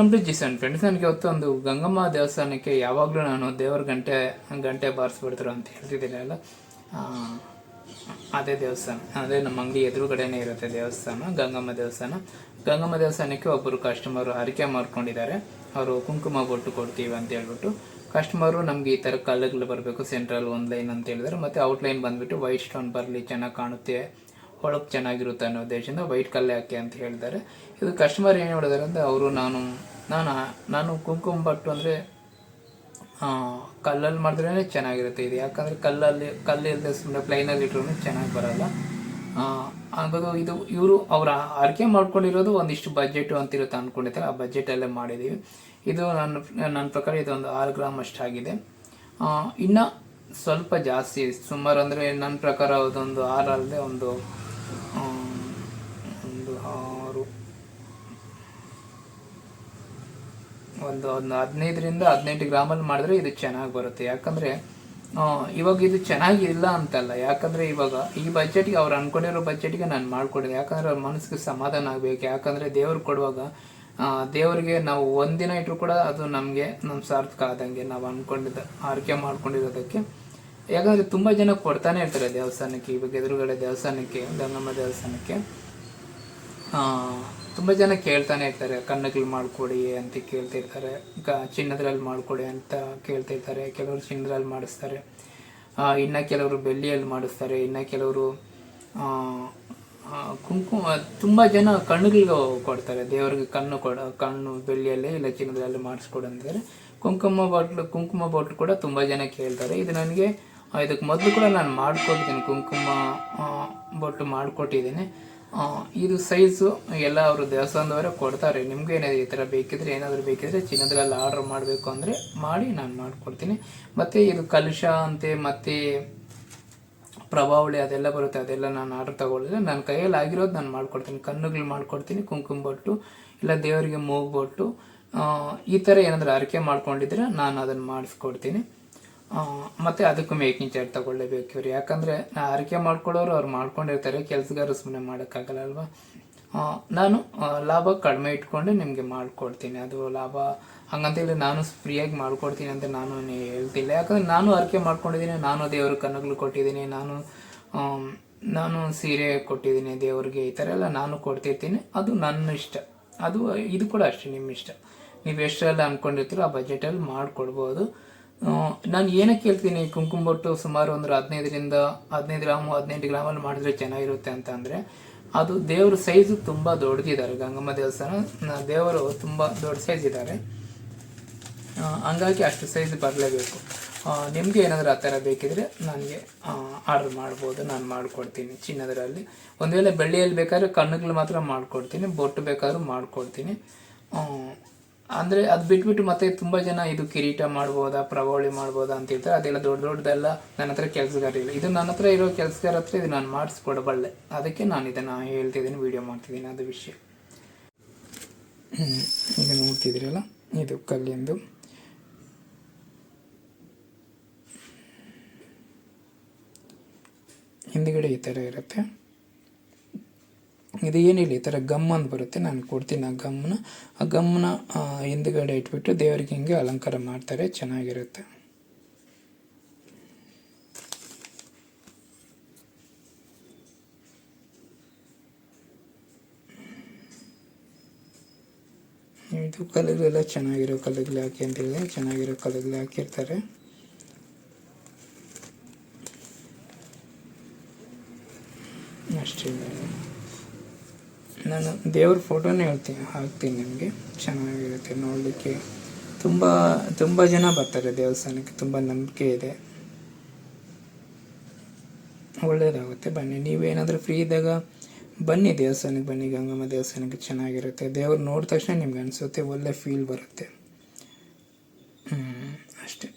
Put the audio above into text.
Welcome to ಜಿಸನ್ friends ನನಗೆ ಇವತ್ತು ಒಂದು ಗಂಗಮ್ಮ ದೇವಸ್ಥಾನಕ್ಕೆ ಯಾವಾಗಲೂ ನಾನು ದೇವ್ರ ಗಂಟೆ ಗಂಟೆ ಬಾರಿಸ್ಬಿಡ್ತಾರೆ ಅಂತ ಹೇಳ್ತಿದ್ದೀನಲ್ಲ ಅದೇ ದೇವಸ್ಥಾನ. ಅದೇ ನಮ್ಮ ಅಂಗಡಿ ಎದುರುಗಡೆನೇ ಇರುತ್ತೆ ದೇವಸ್ಥಾನ, ಗಂಗಮ್ಮ ದೇವಸ್ಥಾನ. ಗಂಗಮ್ಮ ದೇವಸ್ಥಾನಕ್ಕೆ ಒಬ್ಬರು ಕಸ್ಟಮರ್ ಹರಿಕೆ ಮಾಡ್ಕೊಂಡಿದ್ದಾರೆ ಅವರು ಕುಂಕುಮ ಬೊಟ್ಟು ಕೊಡ್ತೀವಿ ಅಂತ ಹೇಳ್ಬಿಟ್ಟು. ಕಸ್ಟಮರು ನಮ್ಗೆ ಈ ಥರ ಕಲ್ಲುಗಳು ಬರಬೇಕು ಸೆಂಟ್ರಲ್ ಒಂದು ಲೈನ್ ಅಂತ ಹೇಳಿದ್ರು ಮತ್ತು ಔಟ್ಲೈನ್ ಬಂದುಬಿಟ್ಟು ವೈಟ್ ಸ್ಟೋನ್ ಬರಲಿ, ಚೆನ್ನಾಗಿ ಕಾಣುತ್ತೆ. ಒಳಗೆ ಚೆನ್ನಾಗಿರುತ್ತೆ ಅನ್ನೋ ಉದ್ದೇಶದಿಂದ ವೈಟ್ ಕಲ್ಲೇ ಹಾಕಿ ಅಂತ ಹೇಳಿದ್ದಾರೆ. ಇದು ಕಸ್ಟಮರ್ ಏನು ಹೇಳಿದಾರೆ ಅಂದರೆ ಅವರು ನಾನು ನಾನು ನಾನು ಕುಂಕುಮ ಬಟ್ಟು ಅಂದರೆ ಕಲ್ಲಲ್ಲಿ ಮಾಡಿದ್ರೇ ಚೆನ್ನಾಗಿರುತ್ತೆ. ಇದು ಯಾಕಂದರೆ ಕಲ್ಲಲ್ಲಿ, ಕಲ್ಲು ಇಲ್ಲದೆ ಸುಮ್ಮನೆ ಪ್ಲೈನಲ್ಲಿ ಇಟ್ರೂ ಚೆನ್ನಾಗಿ ಬರೋಲ್ಲ. ಹಾಗಾಗಿ ಇದು ಇವರು ಅವರ ಆರ್ಕೆ ಮಾಡ್ಕೊಂಡಿರೋದು ಒಂದಿಷ್ಟು ಬಜೆಟು ಅಂತಿರುತ್ತೆ ಅಂದ್ಕೊಂಡಿದ್ದಾರೆ ಆ ಬಜೆಟಲ್ಲೇ ಮಾಡಿದ್ದೀವಿ ಇದು ನನ್ನ ನನ್ನ ಪ್ರಕಾರ ಇದೊಂದು ಆರು ಗ್ರಾಮ್ ಅಷ್ಟಾಗಿದೆ. ಇನ್ನು ಸ್ವಲ್ಪ ಜಾಸ್ತಿ. ಸುಮಾರು ಅಂದರೆ ನನ್ನ ಪ್ರಕಾರ ಅದೊಂದು ಆರು ಅಲ್ಲದೆ ಒಂದು ಒಂದು, ಆರು, ಒಂದು ಒಂದು ಹದಿನೈದರಿಂದ ಹದಿನೆಂಟು ಗ್ರಾಮಲ್ಲಿ ಮಾಡಿದ್ರೆ ಇದು ಚೆನ್ನಾಗಿ ಬರುತ್ತೆ. ಯಾಕಂದರೆ ಇವಾಗ ಇದು ಚೆನ್ನಾಗಿಲ್ಲ ಅಂತಲ್ಲ. ಯಾಕಂದರೆ ಇವಾಗ ಈ ಬಜೆಟ್ಗೆ ಅವ್ರು ಅನ್ಕೊಂಡಿರೋ ಬಜೆಟ್ಗೆ ನಾನು ಮಾಡಿಕೊಡೋದು. ಯಾಕಂದರೆ ಅವ್ರ ಮನಸ್ಸಿಗೆ ಸಮಾಧಾನ ಆಗಬೇಕು. ಯಾಕಂದರೆ ದೇವ್ರು ಕೊಡುವಾಗ ದೇವರಿಗೆ ದೇವ್ರಿಗೆ ನಾವು ಒಂದಿನ ಇಟ್ಟರು ಕೂಡ ಅದು ನಮಗೆ ನಮ್ಮ ಸಾರ್ಥಕ ಆದಂಗೆ ನಾವು ಅಂದ್ಕೊಂಡಿದ್ದ ಆರೈಕೆ ಮಾಡ್ಕೊಂಡಿರೋದಕ್ಕೆ. ಯಾಕಂದರೆ ತುಂಬ ಜನ ಕೊಡ್ತಾನೆ ಇರ್ತಾರೆ ದೇವಸ್ಥಾನಕ್ಕೆ, ಇವಾಗ ಎದುರುಗಡೆ ದೇವಸ್ಥಾನಕ್ಕೆ, ಗಂಗಮ್ಮ ದೇವಸ್ಥಾನಕ್ಕೆ. ತುಂಬ ಜನ ಕೇಳ್ತಾನೆ ಇರ್ತಾರೆ, ಕಣ್ಣುಗಳು ಮಾಡಿಕೊಡಿ ಅಂತ ಕೇಳ್ತಿರ್ತಾರೆ ಕ ಚಿನ್ನದ್ರಲ್ಲಿ ಮಾಡಿಕೊಡಿ ಅಂತ ಕೇಳ್ತಿರ್ತಾರೆ ಕೆಲವರು ಚಿನ್ನದ್ರಲ್ಲಿ ಮಾಡಿಸ್ತಾರೆ ಇನ್ನು ಕೆಲವರು ಬೆಳ್ಳಿಯಲ್ಲಿ ಮಾಡಿಸ್ತಾರೆ, ಇನ್ನು ಕೆಲವರು ಕುಂಕುಮ, ತುಂಬ ಜನ ಕಣ್ಣುಗಳಿಗೆ ಕೊಡ್ತಾರೆ, ದೇವರಿಗೆ ಕಣ್ಣು ಕೊಡ, ಕಣ್ಣು ಬೆಳ್ಳಿಯಲ್ಲೇ ಇಲ್ಲ ಚಿನ್ನದಲ್ಲಿ ಮಾಡಿಸ್ಕೊಡು ಅಂತಾರೆ. ಕುಂಕುಮ ಬಾಟ್ಲು ಕುಂಕುಮ ಬಾಟ್ಲು ಕೂಡ ತುಂಬ ಜನ ಕೇಳ್ತಾರೆ. ಇದು ನನಗೆ ಇದಕ್ಕೆ ಮೊದಲು ಕೂಡ ನಾನು ಮಾಡಿಕೊಟ್ಟಿದ್ದೀನಿ, ಕುಂಕುಮ ಬೊಟ್ಟು ಮಾಡಿಕೊಟ್ಟಿದ್ದೀನಿ. ಇದು ಸೈಜು ಎಲ್ಲ ಅವರು ದೇವಸ್ಥಾನದವರೇ ಕೊಡ್ತಾರೆ. ನಿಮಗೆ ಏನಾದ್ರು ಈ ಥರ ಬೇಕಿದ್ರೆ, ಏನಾದರೂ ಬೇಕಿದ್ರೆ ಚಿನ್ನದ್ರಲ್ಲಿ ಆರ್ಡರ್ ಮಾಡಬೇಕು ಅಂದರೆ ಮಾಡಿ ನಾನು ಮಾಡಿಕೊಡ್ತೀನಿ. ಮತ್ತು ಇದು ಕಲುಷ ಅಂತೆ, ಮತ್ತು ಪ್ರಭಾವಳಿ ಅದೆಲ್ಲ ಬರುತ್ತೆ, ಅದೆಲ್ಲ ನಾನು ಆರ್ಡರ್ ತಗೊಳ್ಳಿದ್ರೆ ನನ್ನ ಕೈಯಲ್ಲಿ ಆಗಿರೋದು ನಾನು ಮಾಡ್ಕೊಡ್ತೀನಿ. ಕಣ್ಣುಗಳು ಮಾಡ್ಕೊಡ್ತೀನಿ, ಕುಂಕುಮ ಬೊಟ್ಟು, ಇಲ್ಲ ದೇವರಿಗೆ ಮೂಗು ಬೊಟ್ಟು. ಈ ಥರ ಏನಾದರೂ ಅರಿಕೆ ಮಾಡ್ಕೊಂಡಿದ್ರೆ ನಾನು ಅದನ್ನು ಮಾಡಿಸ್ಕೊಡ್ತೀನಿ. ಮತ್ತೆ ಅದಕ್ಕೂ ಮೇಕಿಂಗ್ ಚಾರ್ಜ್ ತಗೊಳ್ಳೇಬೇಕು ಇವ್ರು. ಯಾಕಂದರೆ ಹರಕೆ ಮಾಡ್ಕೊಳ್ಳೋರು ಅವ್ರು ಮಾಡ್ಕೊಂಡಿರ್ತಾರೆ, ಕೆಲಸಗಾರರು ಸುಮ್ಮನೆ ಮಾಡೋಕ್ಕಾಗಲ್ಲ ಅಲ್ವಾ ನಾನು ಲಾಭ ಕಡಿಮೆ ಇಟ್ಕೊಂಡು ನಿಮಗೆ ಮಾಡಿಕೊಡ್ತೀನಿ. ಅದು ಲಾಭ, ಹಂಗಂತೇಳಿ ನಾನು ಫ್ರೀಯಾಗಿ ಮಾಡ್ಕೊಡ್ತೀನಿ ಅಂತ ನಾನು ಹೇಳ್ತಿಲ್ಲ. ಯಾಕಂದರೆ ನಾನು ಹರಕೆ ಮಾಡ್ಕೊಂಡಿದ್ದೀನಿ, ನಾನು ದೇವ್ರ ಕಣ್ಣುಗಳು ಕೊಟ್ಟಿದ್ದೀನಿ, ನಾನು ನಾನು ಸೀರೆ ಕೊಟ್ಟಿದ್ದೀನಿ ದೇವ್ರಿಗೆ, ಈ ಥರ ಎಲ್ಲ ನಾನು ಕೊಡ್ತಿರ್ತೀನಿ. ಅದು ನನ್ನ ಇಷ್ಟ. ಅದು, ಇದು ಕೂಡ ಅಷ್ಟೇ ನಿಮ್ಮ ಇಷ್ಟ. ನೀವು ಎಷ್ಟೆಲ್ಲ ಅಂದ್ಕೊಂಡಿರ್ತೀರೋ ಆ ಬಜೆಟಲ್ಲಿ ಮಾಡಿಕೊಡ್ಬೋದು. ನಾನು ಏನಕ್ಕೆ ಹೇಳ್ತೀನಿ ಕುಂಕುಮ ಬೊಟ್ಟು ಸುಮಾರು ಒಂದು ಹದಿನೈದರಿಂದ ಹದಿನೈದು ಗ್ರಾಮು, ಹದಿನೆಂಟು ಗ್ರಾಮಲ್ಲಿ ಮಾಡಿದ್ರೆ ಚೆನ್ನಾಗಿರುತ್ತೆ ಅಂತ ಅಂದರೆ, ಅದು ದೇವ್ರ ಸೈಜು ತುಂಬ ದೊಡ್ಡದಿದ್ದಾರೆ. ಗಂಗಮ್ಮ ದೇವಸ್ಥಾನ ದೇವರು ತುಂಬ ದೊಡ್ಡ ಸೈಜ್ ಇದ್ದಾರೆ. ಹಂಗಾಗಿ ಅಷ್ಟು ಸೈಜ್ ಬರಲೇಬೇಕು. ನಿಮಗೆ ಏನಾದರೂ ಆ ಥರ ಬೇಕಿದ್ರೆ ನನಗೆ ಆರ್ಡರ್ ಮಾಡ್ಬೋದು, ನಾನು ಮಾಡಿಕೊಡ್ತೀನಿ ಚಿನ್ನದರಲ್ಲಿ. ಒಂದು ವೇಳೆ ಬೆಳ್ಳಿಯಲ್ಲಿ ಬೇಕಾದ್ರೆ ಕಣ್ಣುಗಳು ಮಾತ್ರ ಮಾಡಿಕೊಡ್ತೀನಿ, ಬೊಟ್ಟು ಬೇಕಾದ್ರೂ ಮಾಡಿಕೊಡ್ತೀನಿ. ಅಂದರೆ ಅದು ಬಿಟ್ಬಿಟ್ಟು ಮತ್ತೆ ತುಂಬ ಜನ ಇದು ಕಿರೀಟ ಮಾಡ್ಬೋದಾ ಪ್ರಭಾವಳಿ ಮಾಡ್ಬೋದಾ ಅಂತ ಹೇಳ್ತಾರೆ. ಅದೆಲ್ಲ ದೊಡ್ಡ ದೊಡ್ಡದೆಲ್ಲ ನನ್ನ ಹತ್ರ ಕೆಲಸಗಾರ ಇಲ್ಲ ಇದು ನನ್ನ ಹತ್ರ ಇರೋ ಕೆಲಸಗಾರ ಹತ್ರ ಇದು ನಾನು ಮಾಡಿಸ್ಕೊಡಬಲ್ಲೆ. ಅದಕ್ಕೆ ನಾನು ಇದನ್ನು ಹೇಳ್ತಿದ್ದೀನಿ ವಿಡಿಯೋ ಮಾಡ್ತಿದ್ದೀನಿ, ಅದು ವಿಷಯ. ಈಗ ನೋಡ್ತಿದ್ದೀರಲ್ಲ? ಇದು ಕಲ್ಲಿಂದು. ಹಿಂದ್ಗಡೆ ಈ ಥರ ಇರುತ್ತೆ. ಇದು ಏನಿಲ್ಲ ಈ ಥರ ಗಮ್ ಅಂತ ಬರುತ್ತೆ ನಾನು ಕೊಡ್ತೀನಿ ಆ ಗಮ್ನ. ಆ ಗಮ್ನ ಆ, ಹಿಂದ್ಗಡೆ ಇಟ್ಬಿಟ್ಟು ದೇವರಿಗೆ ಹಿಂಗೆ ಅಲಂಕಾರ ಮಾಡ್ತಾರೆ ಚೆನ್ನಾಗಿರುತ್ತೆ. ಇದು ಕಲ್ಲುಗಳೆಲ್ಲ ಚೆನ್ನಾಗಿರೋ ಕಲ್ಲುಗಳು ಹಾಕಿ ಅಂತ ಹೇಳಿದ್ರೆ ಚೆನ್ನಾಗಿರೋ ಕಲ್ಲುಗಳು ಹಾಕಿರ್ತಾರೆ. ಅಷ್ಟೇ. ನಾನು ದೇವ್ರ ಫೋಟೋನೇ ಹೇಳ್ತೀನಿ, ಹಾಕ್ತೀನಿ ನಿಮಗೆ. ಚೆನ್ನಾಗಿರುತ್ತೆ, ನೋಡಲಿಕ್ಕೆ. ತುಂಬ ತುಂಬ ಜನ ಬರ್ತಾರೆ ದೇವಸ್ಥಾನಕ್ಕೆ, ತುಂಬ ನಂಬಿಕೆ ಇದೆ. ಒಳ್ಳೆಯದಾಗುತ್ತೆ ಬನ್ನಿ. ನೀವೇನಾದರೂ ಫ್ರೀ ಇದ್ದಾಗ ಬನ್ನಿ ದೇವಸ್ಥಾನಕ್ಕೆ ಬನ್ನಿ, ಗಂಗಮ್ಮ ದೇವಸ್ಥಾನಕ್ಕೆ ಚೆನ್ನಾಗಿರುತ್ತೆ. ದೇವ್ರು ನೋಡಿದ ತಕ್ಷಣ ನಿಮ್ಗೆ ಅನಿಸುತ್ತೆ, ಒಳ್ಳೆ ಫೀಲ್ ಬರುತ್ತೆ. ಅಷ್ಟೇ.